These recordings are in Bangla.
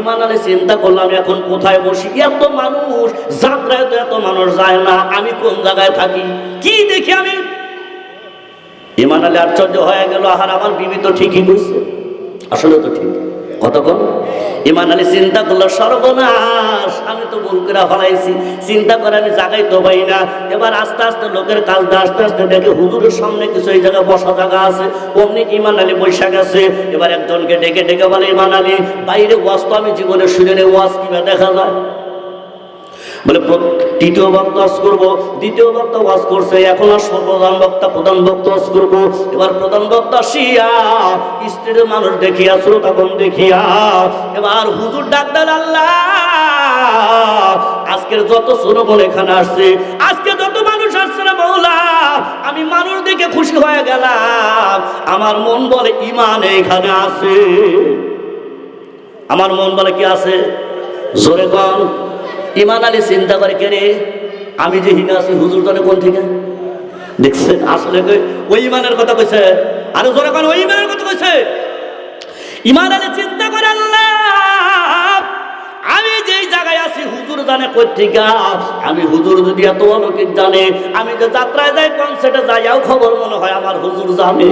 ইমান আলী চিন্তা করলাম, এখন কোথায় বসি? এত মানুষ, যাত্রায় তো এত মানুষ যায় না, আমি কোন জায়গায় থাকি? কি দেখি আমি? ইমান আলী আশ্চর্য হয়ে গেল আর আমার বিবি তো ঠিকই বুঝছে। আসলে তো ঠিক। কতক্ষণ? ইমান আলী চিন্তা করল, সর্বনাশ, আমি তো ভুল হরাইছি চিন্তা করে আমি জাগাই তো পাই না। এবার আস্তে আস্তে লোকের কাজ আস্তে আস্তে দেখে হুজুরের সামনে কিছু এই জায়গায় বসা জায়গা আছে। অমনি ইমান আলী বৈশাখ আছে। এবার একজনকে ডেকে ডেকে বলে, ইমান আলী, বাইরে ওয়াজ তো আমি জীবনে শুনে ওয়াজ কীভাবে দেখা যায়? বলে তৃতীয় বক্তা ওয়াজ করব। দ্বিতীয় বক্তা ওয়াজ করছে, এখন আর প্রধান বক্তা প্রধান বক্তা ওয়াজ করব। এবার প্রধান বক্তা শিয়া স্ত্রীর মানুষ দেখিয়া শ্রোতাগণ দেখিয়া, এবার হুজুর ডাক্তার আল্লাহ। আজকের যত শ্রোতগণ এখানে আসছে, আজকে যত মানুষ আসছে না মৌলা, আমি মানুষ দেখে খুশি হয়ে গেলাম। আমার মন বলে, ইমান এখানে আছে। আমার মন বলে, কি আছে? জোরে কন। ইমান আলী চিন্তা করে, কে রে? আমি যে হিনা আছি, হুজুর জানে কোন থেকে? দেখছেন, আসলে ওই ইমানের কথা কইছে। আরে জোরে কন ওই ইমানের কথা কইছে। ইমান আলী চিন্তা করে, আল্লাহ, আমি যেই জায়গায় আছি, হুজুর জানে কই থেকে আমি হুজুর যদি এত অলৌকিক জানে, আমি যে যাত্রায় যাই, কনসার্টে যাইয়াও খবর মনে হয় আমার হুজুর জানে।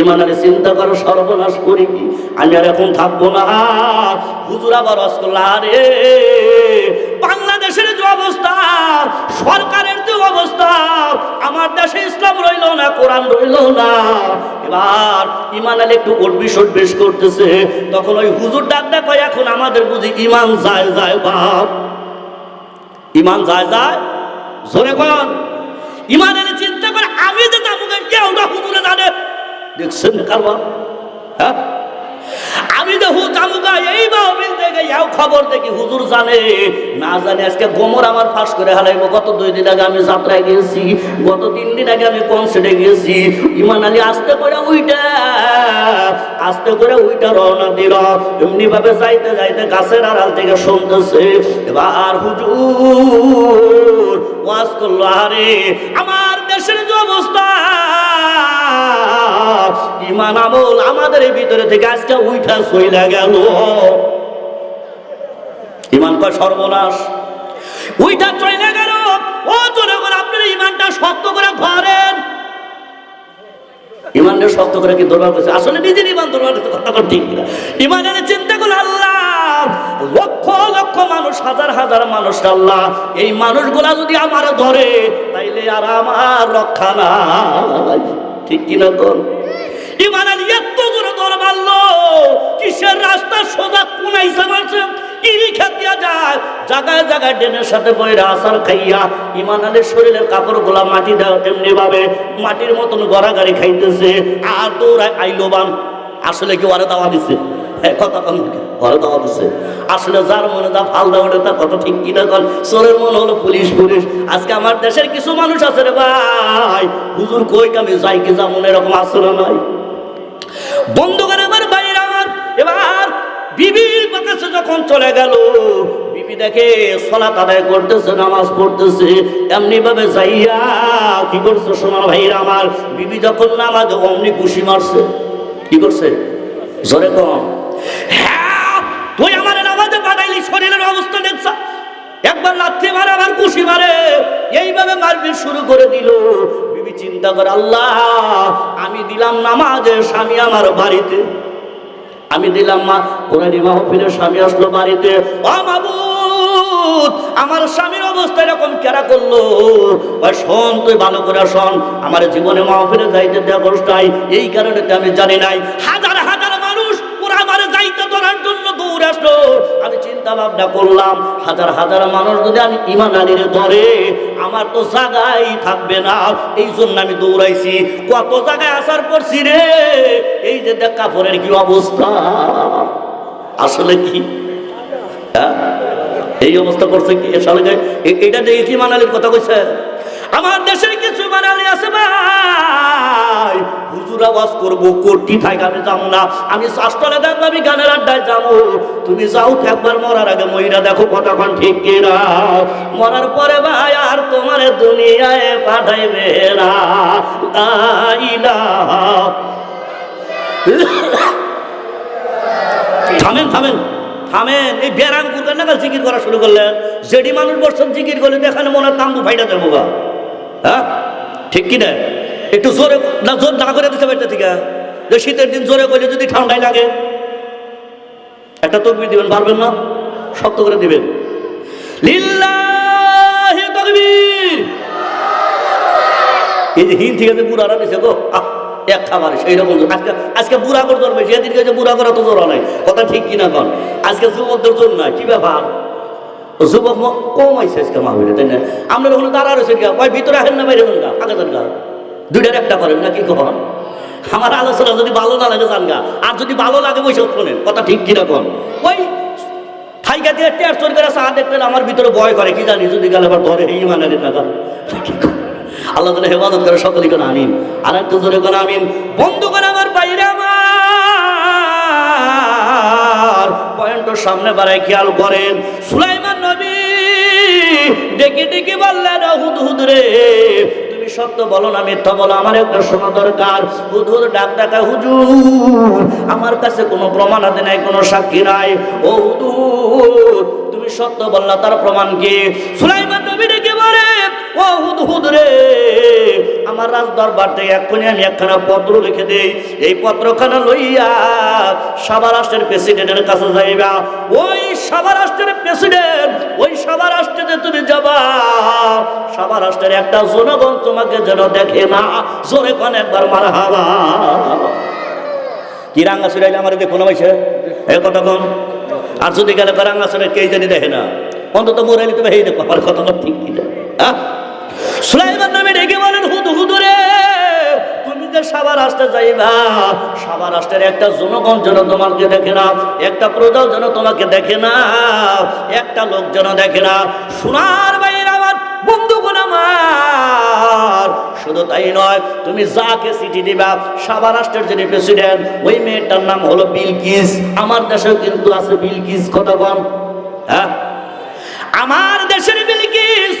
ইমান আলী চিন্তা করো, সর্বনাশ করি কি? আমি আর এখন থাকব না। হুজুর আবার রসগোল্লা রে অবস্থা, সরকারের যে অবস্থা, আমার দেশে ইসলাম রইল না, কোরআন রইল না। এবার ইমান আলী একটু উঠবিস উঠবিস করতেছে, তখন ওই হুজুর ডাক দেখো এখন আমাদের বুঝি ইমান যায় যায়, বাপ। ইমান যায় যায়, জোরে কন। ইমান আলী চিন্তা করে, আমি যে যাব কেউ না হুজুরে জানে। দেখছেন কারবা হ্যাঁ? করে উইটা, আস্তে করে উইটা রওনা এমনি ভাবে যাইতে যাইতে গাছের আড়াল থেকে শুনতেছে, এবার হুজুর ওয়াজ করল, আরে, আমার দেশের যে অবস্থা ইমান আমল আমাদের ভিতরে থেকে আজকে উইঠা সইলা গেল। ইমান কয় সর্বনাশ। উইঠা চলে গেল। ও গেল আপনার ইমানটা শক্ত করে ধরেন। ইমানটা শক্ত করে কি দরবার করছে? আসলে নিজের ইমান দরবার করতে কথা কর ঠিক না ইমানের চিন্তা করল আল্লাহ। লক্ষ লক্ষ মানুষ, হাজার হাজার মানুষ, আল্লাহ। এই মানুষগুলা যদি আমার ধরে, তাইলে আর আমার রক্ষা নাই। ঠিক কিনা তোর ইমান আলী এত জোরে দৌড় মারলো কিসের রাস্তা সোজা জায়গায় ডেনের সাথে খাইয়া শরীরের কাপড় মাটি তেমনি ভাবে মাটির মতন গড়াগাড়ি খাইতেছে। আর দৌড়ায় আইলো বান আসলে কি ওরে দাওয়া দিছে? হ্যাঁ, কথা কন ওরে দাওয়া দিছে আসলে যার মনে যা ফাল দেওয়া তা কথা ঠিক কিনা কন? চোরের মনে হলো পুলিশ পুলিশ। আজকে আমার দেশের কিছু মানুষ আছে রে ভাই। হুজুর কই আমি যাই কি যেমন এরকম আসলে নাই? বন্ধ করে আমার বাইরে আমার এবার বিবির কাছে যখন চলে গেল, বিবি দেখে সলাত আদায় করতেছে, নামাজ পড়তেছে। এমনি ভাবে যাইয়া কি করছে সোনার ভাইরা আমার? বিবি যখন নামাজ অমনি খুশি মারছে, কি করছে? জোরে কম তুই আমার নামাজে পাঠাইলি শরীরের অবস্থা দেখছ? একবার লাথি মারে আবার খুশি মারে এইভাবে মারপিট শুরু করে দিল। বিবি চিন্তা করে, আল্লাহ, আমি দিলাম নামাজে, স্বামী আমার বাড়িতে। আমি দিলাম মা, কোরআনী মাহফিলের স্বামী আসলো বাড়িতে। ও মাবুদ, আমার স্বামীর অবস্থা এরকম কেরা করল? শোন, তুই ভালো করে শোন। আমার জীবনে মাহফিলে যাইতে দেওয়া কষ্টাই এই কারণে আমি জানি নাই। হাজার হাজার আসলো, আমি চিন্তা ভাবনা করলাম, হাজার হাজার মানুষ যদি আমি ইমান আলীরে ধরে আমার তো জায়গায় থাকবে না। এই জন্য আমি দৌড়াইছি। কত জায়গায় আসার পরছি রে? এই যে দেখ কাপড়ের কি অবস্থা। আসলে কি? হ্যাঁ? এই অবস্থা করছে কি? এটা দেখে কি মানালির কথা কইছে? আমার দেশে কিছু মানালি আছে ভাই। হুজুর আওয়াজ করব কোটি আমি যাব না। আমি শাস্ত্রে দেখব আমি গানের আড্ডায় যাব তুমি যাও তো একবার মরার আগে মহিলা দেখো কতক্ষণ ঠিক কিনা। মরার পরে ভাই আর তোমার দুনিয়ায় পাঠাইবে না। থামেন থামেন থামেন। এই বেরাম কুরকার নাগাল জিকির করা শুরু করলেন। যেটি মানুষ বসছেন, জিকির করলে এখানে মনে তাম্বু ফাইটা দেবো গা। হ্যাঁ? ঠিক কি না? একটু জোরে না, জোর না করে দিতে পারতে ঠিক যে শীতের দিন জোরে করলে যদি ঠান্ডায় লাগে। একটা তকবির দিবেন, পারবেন না? শক্ত করে দিবেন। লিল্লাহি তাকবীর! এই যে হিন থেকে যে বুড়ারা দিছে গো এক খাবার সেই রকম আজকে আজকে বুড়া করে ধরবে সেদিন গেছে বুড়া করা তো জোর নাই। কথা ঠিক কিনা কন? আজকে যুবকদের জোর নাই, কি ব্যাপার? যুবক কম আইছে আজকে মাহবিলে তাই না? আমরা ওখানে দাঁড়া রয়েছে গা ওই ভিতরে না বাইরে গা আগে যান গা। দুইটার একটা করেন না কি কখন? আমার আলোচনা যদি ভালো না লাগে, যান গা। আর যদি ভালো লাগে, বসে শোনেন কথা ঠিক কন? ওই থাইকা দিয়ে টের চোর করে চা দেখলেন আমার ভিতরে ভয় করে, কি জানি? যদি গেলে আবার ধরে এই মানে না আল্লাহ তালা হেফাজত করে সকলই করে আমিন। আর একটু জোরে আমিন। বন্ধু করে আমার বাইরে আমার পয়েন্টের সামনে বাড়ায় খেয়াল করেন। সুলাইমান নবী ডেকে ডেকে বললেন হুদ হুদ রে, তুমি সত্য বলো না মিথ্যা বলো, আমার একটা শোনা দরকার। হুদ হুদ ডাক ডাকা হুজুর, আমার কাছে কোনো প্রমাণ হাতে নাই, কোনো সাক্ষী নাই। ও হুদ হুদ তুমি সত্য বললা, তার প্রমাণ কি? সুলাইমান নবী হুদ রে, আমার রাজ দরবার থেকে এক্ষুনি আমি একখানা পত্র লিখে দেই। এই পত্রখানা লইয়া সাবা রাষ্ট্রের প্রেসিডেন্টের কাছে যাইবা। ওই সাবা রাষ্ট্রের প্রেসিডেন্ট, ওই সাবা রাষ্ট্রে তুমি যাবা। সাবা রাষ্ট্রের একটা জনগণ তোমাকে যেন দেখে না, জোরে কোন একবার মারা হাবা কি রাঙ্গা সুরাইলে আমার দেখো না ভাইসে? এ কন। আর যদি গেলে রাঙ্গা সুরাই কে জানি দেখে না? অন্তত মোরাইলে তুমি এই দেখো, আমার কথা ঠিক কি হ্যাঁ সুলাইমান নামে ডেকে বলেন, হুদ হুদুরে একটা জনগণ যেন তোমাকে দেখে না, একটা প্রজাও যেন তোমাকে দেখে না, একটা লোক যেন দেখে না। আমার শুধু তাই নয়, তুমি যাকে চিঠি দিবা সাবা রাষ্ট্রের যিনি প্রেসিডেন্ট ওই মেয়েটার নাম হলো বিলকিস। আমার দেশেও কিন্তু আছে বিলকিস কতক্ষণ হ্যাঁ? আমার দেশের বিলকিস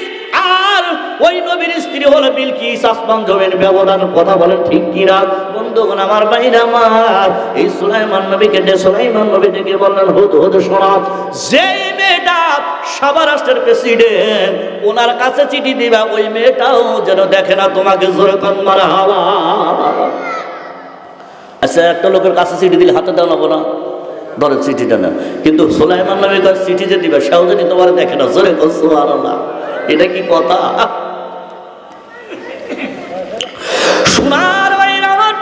ওই নবীর স্ত্রী হলো বিলকিস আসমান জমির ব্যবধান, কথা বলেন ঠিক কি কিনা? বন্ধুগণ, আমার বাইরে আমার। এই সুলাইমান নবীকে ডে সুলাইমান নবী ডেকে বললেন, হুদ হুদ, শোনা। যেই মেয়েটা সবার রাষ্ট্রের প্রেসিডেন্ট, ওনার কাছে চিঠি দিবা, ওই মেয়েটাও যেন দেখে না তোমাকে জোরে মারা হাওয়া। আচ্ছা একটা লোকের কাছে চিঠি দিলে হাতে দেওয়া না ধরে চিঠিটা না কিন্তু সোলাইমান নামে কাছে চিঠি যে দিবে, সেও যদি তোমার দেখে না, জোরে না এটা কি কথা? সোনার বাড়ির আমার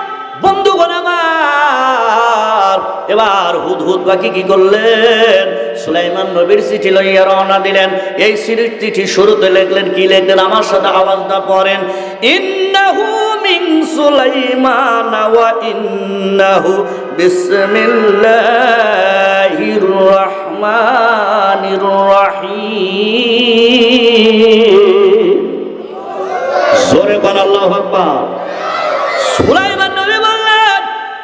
বন্ধুগণ আমার। এবার হুদ হুদ বাকি কি করলেন? সুলাইমান নবীর চিঠি লইয়া রওনা দিলেন। এই সিরিজ চিঠি শুরুতে লিখলেন, কি লিখলেন? আমার সাথে আওয়াজটা পড়েন। ইন্নাহু মিন সুলাইমান ওয়া ইন্নাহু বিসমিল্লাহির রহমানির রহিম। জোরে বল আল্লাহু আকবার।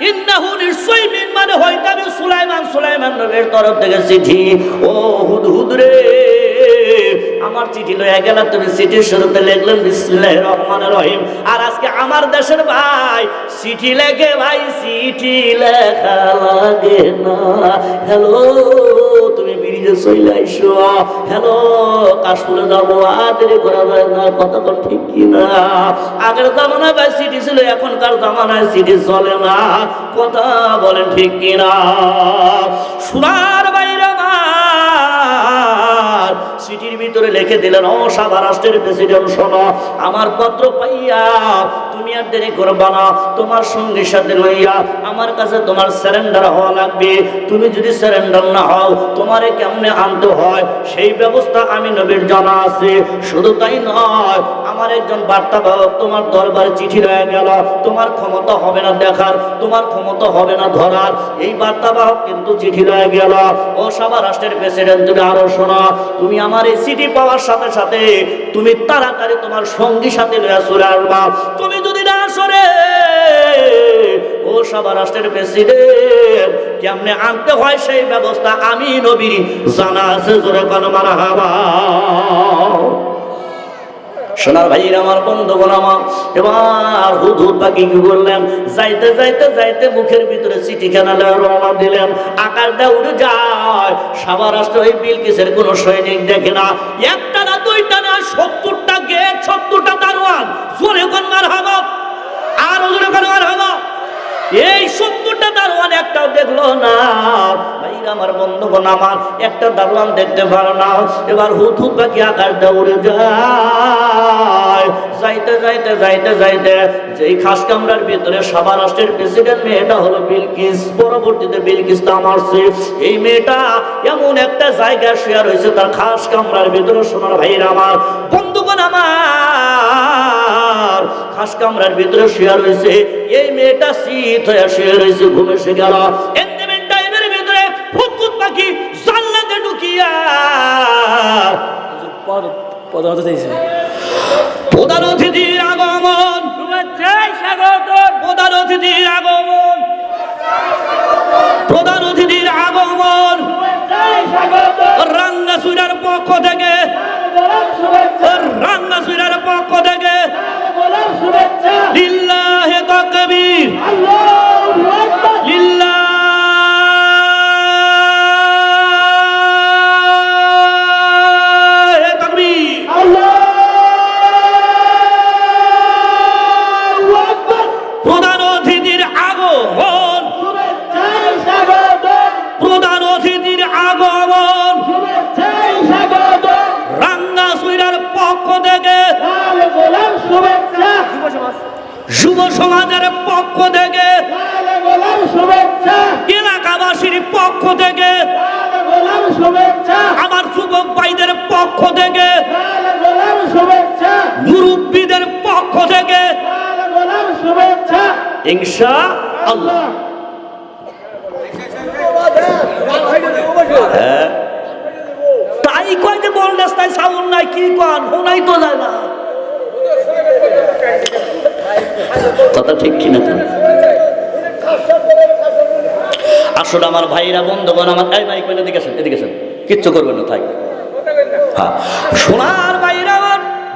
ইন্নাহু নিশ্চয়ই মিন মানে হয়তো আমি সুলাইমান সুলাইমান নবীর তরফ থেকে চিঠি। ও হুদ হুদ রে, আমার চিঠি লয়ে গেল, তুমি চিঠির শুরুতে লিখলেন বিসমিল্লাহ রহমান রহিম। আর আজকে আমার দেশের ভাই, চিঠি লেখে ভাই, চিঠি লেখা লাগে না। হ্যালো? ব্রিজে চলে আইসো। হ্যালো কাশ্মীরে যাব, আর দেরি করা যায় না কতক্ষণ ঠিক কি না আগের জামানায় ভাই সিটি ছিল, এখনকার জামানায় সিটি চলে না, কথা বলেন ঠিক কিনা? সোনার সিটির ভিতরে লিখে দিলেন, ও সাবা রাষ্ট্রের প্রেসিডেন্ট, শোনো, আমার পত্র পাইয়া তুমি আর দেরি করবা না, তোমার সঙ্গীর সাথে লইয়া আমার কাছে তোমার স্যারেন্ডার হওয়া লাগবে। তুমি যদি স্যারেন্ডার না হও, তোমারে কেমনে আনতে হয়? সেই ব্যবস্থা আমি নবীর জানা আছে। শুধু তাই নয় আমার একজন বার্তা বাহক তোমার দরবারে চিঠি রয়ে গেল। তোমার ক্ষমতা হবে না দেখার, তোমার ক্ষমতা হবে না ধরার। এই বার্তা বাহক কিন্তু চিঠি রয়ে গেল। ও সবার রাষ্ট্রের প্রেসিডেন্ট, তুমি আরও শোনো। তুমি আমার এই চিঠি পাওয়ার সাথে সাথে তুমি তাড়াতাড়ি তোমার সঙ্গী সাথে লইয়া চলে আসবা। তুমি যদি না সরে, ও সবার রাষ্ট্রের প্রেসিডেন্ট, কেমনে আনতে হয় সেই ব্যবস্থা আমি নবী জানা আছে জোরে কোন মারা হাবা সোনার ভাইয়ের আমার বন্ধুগণ আমার। এবার হুদ হুদ পাখি কি বললেন যাইতে যাইতে যাইতে মুখের ভিতরে চিঠি খানা রওনা দিলেন। আকারটা উড়ে যায়। সাবা রাষ্ট্র ওই বিলকিসের কোনো সৈনিক দেখে না। একটা না দুইটা না, সত্তরটা গেট, সত্তরটা দারোয়ান। জোরে কোন মার আর ওজনে কোন মার এই সত্তরটা দারোয়ান একটাও দেখল না। ভাইরা, আমার বন্ধুগণ, আমার একটা দারোয়ান দেখতে পারো না। এবার হুত হুত পাখি আকাশটা উড়ে যায়। যাইতে যাইতে যাইতে যাইতে যেই খাস কামরার ভিতরে সাবা রাষ্ট্রের প্রেসিডেন্ট মেয়েটা হলো বিলকিস। পরবর্তীতে বিলকিস তো আমার এই মেয়েটা এমন একটা জায়গায় শেয়ার হয়েছে তার খাস কামরার ভিতরে। সোনার ভাইরা, আমার বন্ধুগণ, আমার খাস কামরার ভিতরে শেয়ার হয়েছে এই মেয়েটা শীত হয়ে শুয়ে রয়েছে ঘুমে সে গেল। টাইমের ভিতরে ফুকুত পাখি জানলাতে ঢুকিয়া প্রধানত চাইছে। প্রধান অতিথির আগমন। প্রধান অতিথির আগমন। প্রধান অতিথির লিল্লাহে তাকবীর। লিল্লাহে ইনশা আল্লাহ। হ্যাঁ। তাই কয় বল রাস্তায় সাউন্ড নাই, কি কন শোনাই তো যায় না। কথা ঠিক কিনা তো? আসলে আমার ভাইরা, বন্ধুগণ, আমার এই ভাই কইলে এদিকে আসেন এদিকে আসেন। কিচ্ছু করবেন না তাই হ্যাঁ। সোনার ভাইরা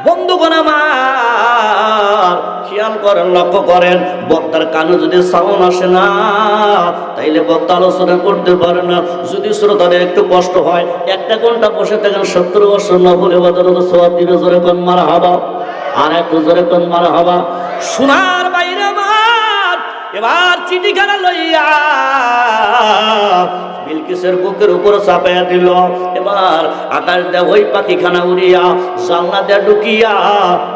বন্ধুগণ আমার, খেয়াল করেন, লক্ষ্য করেন, বক্তার কানে যদি সাউন্ড আসে না, তাইলে বক্তা আলোচনা করতে পারে না। যদি শ্রোতাদের একটু কষ্ট হয়, একটা ঘণ্টা বসে থাকেন, সত্তর বছর না বলে বদল সোয়া দিবে জোরে কোন মারা হবা আর একটু জোরে কোন মারা হবা আমার এবার চিঠিখানা লইয়া বিলকিসের বুকের উপর চাপাইয়া দিল। এবার আকাশ দেয় ওই পাখিখানা উড়িয়া জানলা দেয়া ঢুকিয়া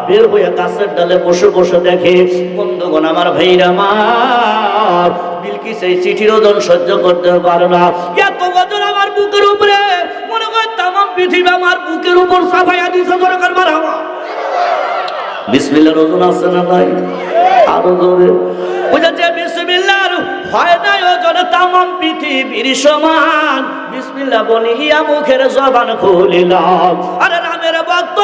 বের হয়ে গাছের ডালে বসে বসে দেখে, বন্ধুগণ আমার ভাইরা আমার, বিলকিস এই চিঠির ওজন সহ্য করতে পারে না। এত বছর আমার বুকের উপরে, মনে হয় তাম পৃথিবী আমার বুকের উপর চাপাইয়া দিছে মারা আমার বিসমিল্লার ওজন আছে না নাই? আরও জোরে। হয় না ওজন তামাম পৃথিবীর সমান। বিসমিল্লা বলিয়া মুখের জবান খুলিলাম। আরে রামের ভক্ত,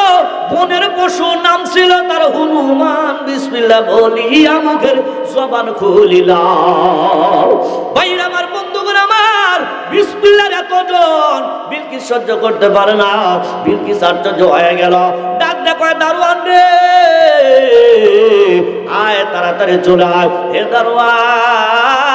বনের পশু নাম ছিল তার হনুমান। বিসমিল্লা বলিয়া মুখের জবান খুলিলাম। বাইরে আমার বন্ধুগণ আমার বিসমিল্লার এতজন বিলকিস সহ্য করতে পারে না। বিলকিস আশ্চর্য হয়ে গেল। ডাক ডাক দারোয়ান রে। আয় তাড়াতাড়ি চলে আয়। হে দারোয়ান।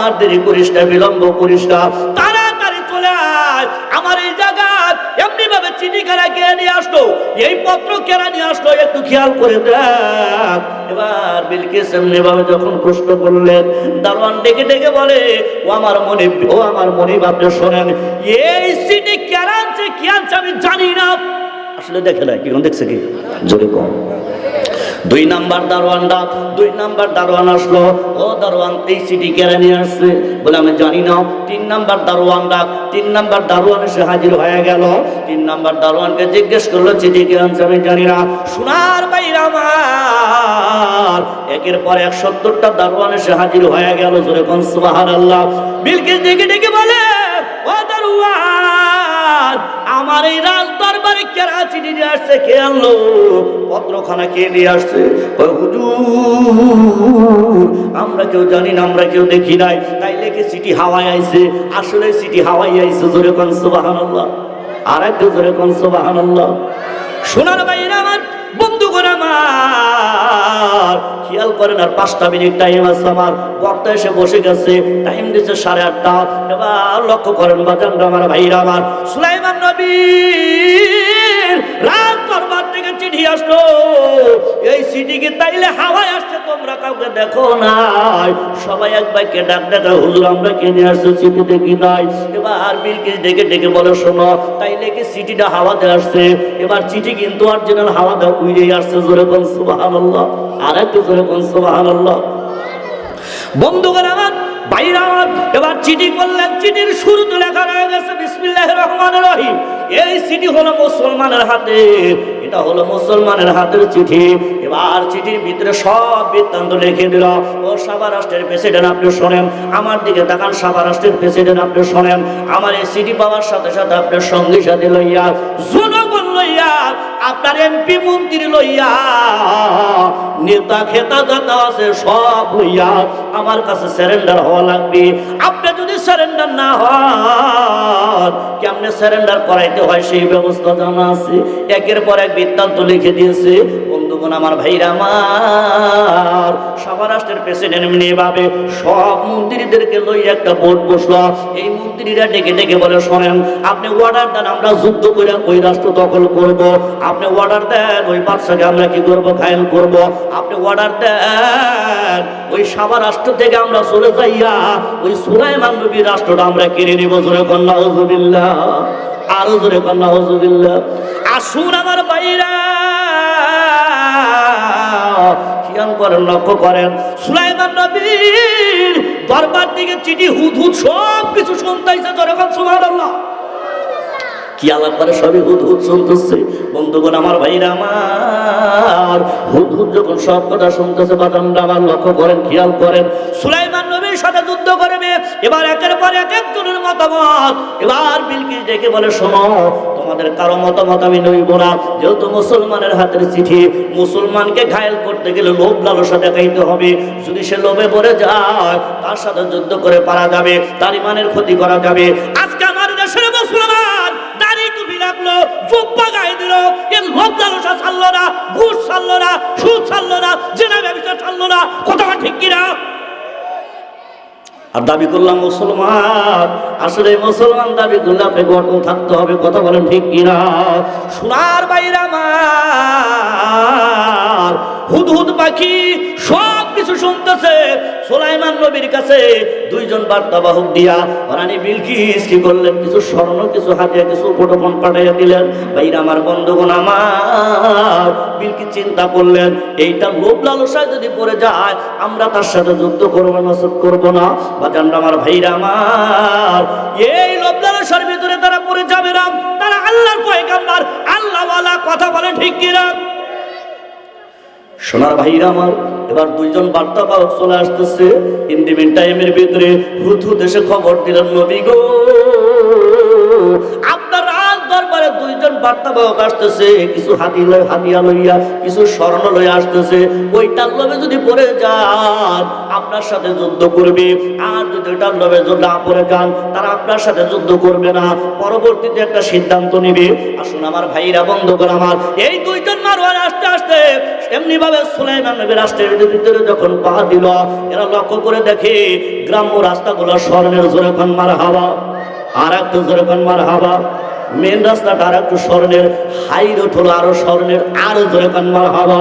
আর দেরি করিস না, বিলম্ব করিস না। তাড়াতাড়ি চলে আয়। আমার এই জায়গায় এমনি ভাবে চিঠি কেনা কে নিয়ে আসলো। এই পত্র কেনা নিয়ে আসলো, একটু খেয়াল করে দেখ। এবার বিলকিস এমনি ভাবে যখন প্রশ্ন করলেন, দারোয়ান ডেকে ডেকে বলে, ও আমার মনে, ও আমার মনে ভাবতে শোনেন, এই চিঠি কেন কি আনছে আমি জানি না। আসলে দেখে নাই, কি দেখছে কি? জোরে কম দুই নাম্বার দারোয়ান ডাক, দুই নাম্বার দারোয়ান আসলো। ও দারোয়ান, এই সিটি কেড়ে নিয়ে আসছে? বলে, আমি জানি না। তিন নাম্বার দারোয়ান ডাক, তিন নাম্বার দারোয়ান এসে হাজির হয়ে গেল। তিন নাম্বার দারোয়ানকে জিজ্ঞেস করল চিঠি কে আনছে আমি জানি না। সোনার বাইর আমার। একের পর এক সত্তরটা দারোয়ান এসে হাজির হয়ে গেল। জোরে কোন সুবাহার আল্লাহ বিলকিস ডেকে ডেকে বলে, ও দারোয়ান আমার এই রাজ দরবারে কেরা চিঠি নিয়ে আসছে, কে আনলো? পত্রখানা কে নিয়ে আসছে? আমরা কেউ জানি না, আমরা কেউ দেখি নাই। তাই লেখে সিটি হাওয়ায় আইছে? আসলে সিটি হাওয়াই আইছে, জোরে কনসো বাহান আর একটু জোরে কনসো বাহান সোনার বাইরে আমার। খেয়াল করেন, আর পাঁচটা মিনিট টাইম আছে আমার। বক্তা এসে বসে গেছে টাইম দিচ্ছে সাড়ে আটটা। এবার লক্ষ্য করেন বাজান আমার, ভাইরা আমার। সুলাইমান নবী রাত দরবার থেকে চিঠি আসলো। এই চিঠি কি তাইলে হাওয়ায় আসছে তোমরা কাউকে দেখো নাই। সবাই এক ভাইকে ডাক দেখা হুজুর আমরা কিনে আসছে? চিঠি দেখি নাই? এবার বিলকিস ডেকে ডেকে বলে, শোনো, তাইলে কি চিঠিটা হাওয়াতে আসছে? এবার চিঠি কিন্তু আর অরিজিনাল হাওয়াতে উইরে আসছে, জোরে কোন সুবহানাল্লাহ। আর একটু জোরে কোন সুবহানাল্লাহ। বন্ধুগণ আমার বাইরে আমার, এবার চিঠি করলেন চিঠির শুরুতে লেখা রয়ে গেছে বিসমিল্লাহ রহমান রহিম। এই চিঠি হলো মুসলমানের হাতে, এটা হলো মুসলমানের হাতের চিঠি। এবার চিঠির ভিতরে সব বৃত্তান্ত লিখে দিল। ও সাবা রাষ্ট্রের প্রেসিডেন্ট, আপনি শোনেন। আমার দিকে তাকান, সাবা রাষ্ট্রের প্রেসিডেন্ট, আপনি শোনেন। আমার এই চিঠি পাওয়ার সাথে সাথে আপনার সঙ্গী সাথে লইয়া, জনগণ লইয়া, আপনার এমপি মন্ত্রী লইয়া, নেতা খেতা যত আছে, সব লইয়া আমার কাছে স্যারেন্ডার হওয়া লাগবে। আপনি যদি স্যারেন্ডার না হন কেমনে সারেন্ডার করাইতে হয় সেই ব্যবস্থা জানা আছে? একের পর এক বৃত্তান্ত লিখে দিয়েছে বন্ধুগণ আমার ভাইরা আমার। সবার প্রেসিডেন্ট ভাবে সব মন্ত্রীদেরকে লই একটা বোর্ড বসল। এই মন্ত্রীরা ডেকে ডেকে বলে, শোনেন, আপনি অর্ডার দেন, আমরা যুদ্ধ করে ওই রাষ্ট্র দখল করব। আপনি অর্ডার দেন, ওই বাদশাকে আমরা কি করব, ঘায়ল করব। আপনি অর্ডার দেন, ওই সাবা রাষ্ট্র থেকে আমরা চলে যাইয়া ওই সুলাইমান নবী রাষ্ট্রটা আমরা কিনে নিব, জোরে কন্যা হজুবিল্লাহ আরও জোরে কন্যা হজুবিল্লাহ আসুন আমার বাইরা খেয়াল করেন, লক্ষ্য করেন। সুলাইমান নবীর দরবার দিকে চিঠি হুদ হুদ সব কিছু শুনতেছে যখন সুবহানাল্লাহ। কি আলাপ করে? সবই হুদ হুদ শুনতেছে। বন্ধুগণ, আমার ভাইরা আমার হুদ হুদ যখন সব কথা শুনতেছে আমার লক্ষ্য করেন, খেয়াল করেন। সুলাইমান নবীর সাথে যুদ্ধ করবে, এবার একের পর এক একজনের মতামত। এবার বিলকিস ডেকে বলে, শোনো তোমাদের কারও মতামত আমি নইব না। যেহেতু মুসলমানের হাতের চিঠি, মুসলমানকে ঘায়েল করতে গেলে লোভ লালসা দেখাইতে হবে। যদি সে লোভে পড়ে যায়, তার সাথে যুদ্ধ করে পারা যাবে, তার ইমানের ক্ষতি করা যাবে। আজকে আমার দেশের মুসলমান দাড়ি টুপি রাখল জুব্বা গায়ে দিল, এর লোভ লালসা ছাড়লো না, ঘুষ ছাড়লো না, সুদ ছাড়লো না, জেনা ব্যবসা ছাড়লো না। কথা ঠিক কিনা? আর দাবি করলাম, মুসলমান, আসলে মুসলমান দাবি করলে আপনি গঠন থাকতে হবে, কথা বলেন ঠিক কিনা? সোনার বাইরা আমার হুদ হুদ পাখি সব কিছু শুনতেছে? সোলাইমান নবীর কাছে দুইজন বার্তাবাহক দিয়া রানী বিলকিস, কি করলেন? কিছু স্বর্ণ, কিছু হাতে, কিছু উপটোপন পাঠাইয়া দিলেন। বাইরা আমার বন্ধুগণ আমার বিলকি চিন্তা করলেন, এইটা লোভ লালসায় যদি পড়ে যায়, আমরা তার সাথে যুদ্ধ করব না করব না। বা আমার ভাইরা আমার, এই লোভ লালসার ভিতরে তারা পড়ে যাবে না। তারা আল্লাহর পয়গাম্বার, আল্লাহওয়ালা কথা বলে ঠিক কিনা? সোনার ভাইরা আমার এবার দুইজন বার্তা পাওয়া চলে আসতেছে। ইন্ডিমিন টাইমের ভিতরে হুথু দেশে খবর দিলেন নবী গো। দরবারে বার্তা বাহক আসতেছে, কিছু হাতি হাতিয়া লইয়া, কিছু স্বর্ণ লইয়া আসতেছে। ওইটার লোভে যদি পড়ে যান, আপনার সাথে যুদ্ধ করবে। আর যদি লোভে যদি না পড়ে যান, তারা আপনার সাথে যুদ্ধ করবে না। পরবর্তীতে একটা সিদ্ধান্ত নিবে। আসুন আমার ভাইরা, বন্ধুগণ আমার, এই দুইজন মারোয়ার আসতে আসতে এমনি ভাবে সুলাইমান নবী রাষ্ট্রের ভিতরে যখন পা দিল, এরা লক্ষ্য করে দেখে গ্রাম্য রাস্তাগুলো স্বর্ণের জোরে মার হাওয়া আর একটু জোরে মার হাওয়া মেন রাস্তাটা আর একটু স্বর্ণের, হাই রোড হলো আরও স্বর্ণের, আরও জোরে মার হাওয়া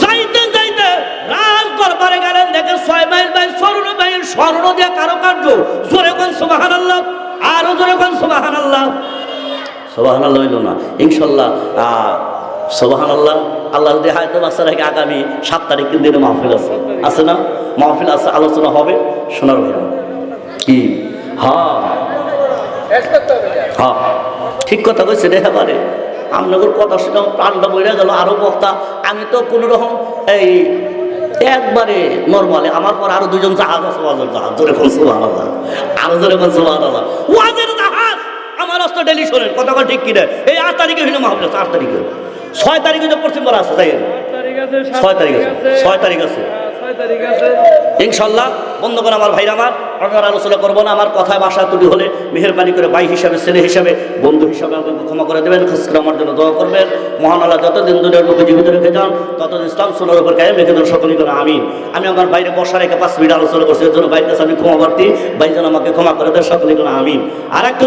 যাইতে যাইতে রাজ দরবারে গেলেন দেখে ছয় মাইল বাই স্বর্ণ বাইয়ের স্বর্ণ দিয়ে কারও কার্য জোরে খান সুবাহান আল্লাহ আরও জোরে খান সুবাহান আল্লাহ সোবাহান আল্লাহ হইল না, ইনশাল্লাহ সোবাহান আল্লাহ আল্লাহ যদি হায়তো বাচ্চা রাখে আগামী সাত তারিখের দিনে মাহফিল আছে। আছে না? মাহফিল আছে, আলোচনা হবে, শোনার কি? হ্যাঁ। হ্যাঁ। ঠিক কথা কইছে রে এবারে আপনাদের কথা শুনে আমার প্রাণটা বইরা গেল। আরও বক্তা আমি তো কোনো রকম এই একবারে নর্মালে আমার পর আরও দুজন জাহাজ আছে ওয়াজের জাহাজ। জোরে সুবহান আল্লাহ আরও জোরে সুবহান আল্লাহ ওয়াজের জাহাজ! আমার অস্ত ডেলি শোনেন কথা ঠিক কিনা? এই আট তারিখে হইলে মাহফিল আট তারিখে। ছয় তারিখে যে পশ্চিম বলা আছে তাই ছয় তারিখ আছে ছয় তারিখ আছে ছয় তারিখ আছে। ইনশাল্লাহ বন্ধ করে আমার ভাইরা আমার। অনার আলোচনা করব না, আমার কথায় বাসা তুলি হলে মেহরবানি করে ভাই হিসাবে, ছেলে হিসাবে, বন্ধু হিসাবে আমাকে ক্ষমা করে দেবেন খাস করে আমার জন্য দোয়া করবেন। মহান আল্লাহ যতদিন দুনিয়ার লোকে জীবিত রেখে যান, ততদিন ইসলাম সোনার উপর কায়েম রেখে দেন সকলেই করে আমি আমি আমার বাইরে বসা রেখে পাঁচ মিনিট আলোচনা করছি, এর জন্য বাইরে আমি ক্ষমা প্রার্থী, ভাই যেন আমাকে ক্ষমা করে দেন, সকলেই করে আমিন। আর একটা